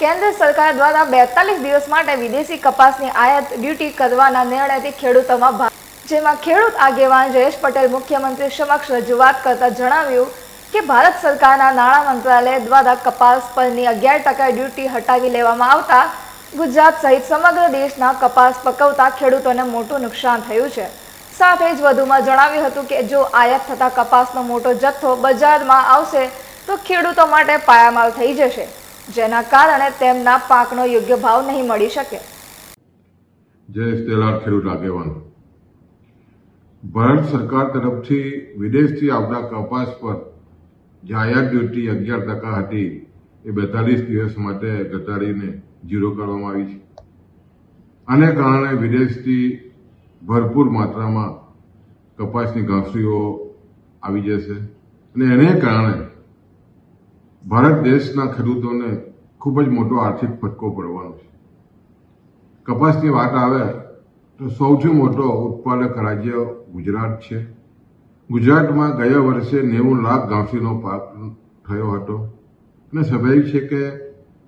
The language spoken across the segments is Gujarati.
કેન્દ્ર સરકાર દ્વારા બેતાલીસ દિવસ માટે વિદેશી કપાસની આયાત ડ્યુટી કરવાના નિર્ણયથી ખેડૂતોમાં ભાર જેમાં ખેડૂત આગેવાન જયેશ પટેલ મુખ્યમંત્રી સમક્ષ રજૂઆત કરતા જણાવ્યું કે ભારત સરકારના નાણાં મંત્રાલય દ્વારા કપાસ પરની અગિયાર ટકા ડ્યુટી હટાવી લેવામાં આવતા ગુજરાત સહિત સમગ્ર દેશના કપાસ પકવતા ખેડૂતોને મોટું નુકસાન થયું છે. સાથે જ વધુમાં જણાવ્યું હતું કે જો આયાત થતા કપાસનો મોટો જથ્થો બજારમાં આવશે તો ખેડૂતો માટે પાયામાલ થઈ જશે. જેના કારણે તેમના પાકનો યોગ્ય ભાવ નહીં મળી શકે. જય તેલાર ખેડૂત આગેવાન. ભારત સરકાર તરફથી વિદેશથી આવતા કપાસ પર જાહેર ડ્યુટી અગિયાર ટકા હતી. એ બેતાલીસ દિવસ માટે ઘટાડીને ઝીરો કરવામાં આવી છે. આને કારણે વિદેશથી ભરપૂર માત્રામાં કપાસની ઘાસરીઓ આવી જશે. અને એને કારણે ભારત દેશના ખેડૂતોને ખૂબ જ મોટો આર્થિક ફટકો પડવાનો છે. કપાસની વાત આવે તો સૌથી મોટો ઉત્પાદક રાજ્ય ગુજરાત છે. ગુજરાતમાં ગયા વર્ષે નેવું લાખ ગાંઠીનો પાક થયો હતો અને સ્વાભાવિક છે કે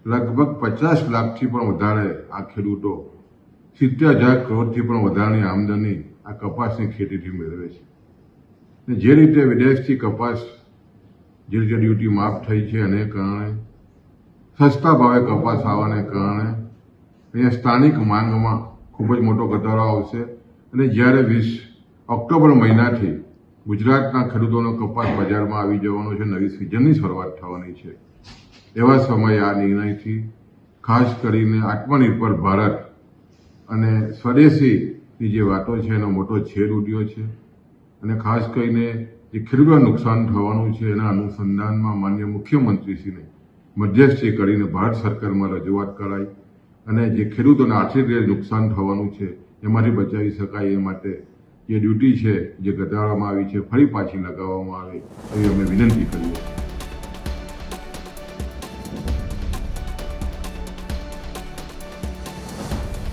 લગભગ પચાસ લાખથી પણ વધારે આ ખેડૂતો સિત્તેર હજાર કરોડથી પણ વધારાની આમદની આ કપાસની ખેતીથી મેળવે છે. જે રીતે વિદેશથી કપાસ જે ડ્યુટી માફ થઈ છે અને કારણે સસ્તા ભાવે કપાસ આવવાને કારણે અહીંયા સ્થાનિક માંગમાં ખૂબ જ મોટો ઘટાડો આવશે. અને જ્યારે વીસ ઓક્ટોબર મહિનાથી ગુજરાતના ખેડૂતોનો કપાસ બજારમાં આવી જવાનો છે, નવી સિઝનની શરૂઆત થવાની છે. એવા સમયે આ નિર્ણયથી ખાસ કરીને આત્મનિર્ભર ભારત અને સ્વદેશીની જે વાતો છે, એનો મોટો છેદ ઉડ્યો છે. અને ખાસ કરીને જે ખેડૂતોને નુકસાન થવાનું છે, એના અનુસંધાનમાં માન્ય મુખ્યમંત્રીશ્રીને મધ્યસ્થી કરીને ભારત સરકારમાં રજૂઆત કરાઈ અને જે ખેડૂતોને આર્થિક રીતે નુકસાન થવાનું છે, એમાંથી બચાવી શકાય એ માટે જે ડ્યુટી છે, જે ઘટાડવામાં આવી છે, ફરી પાછી લગાવવામાં આવે, એવી અમે વિનંતી કરીએ છીએ.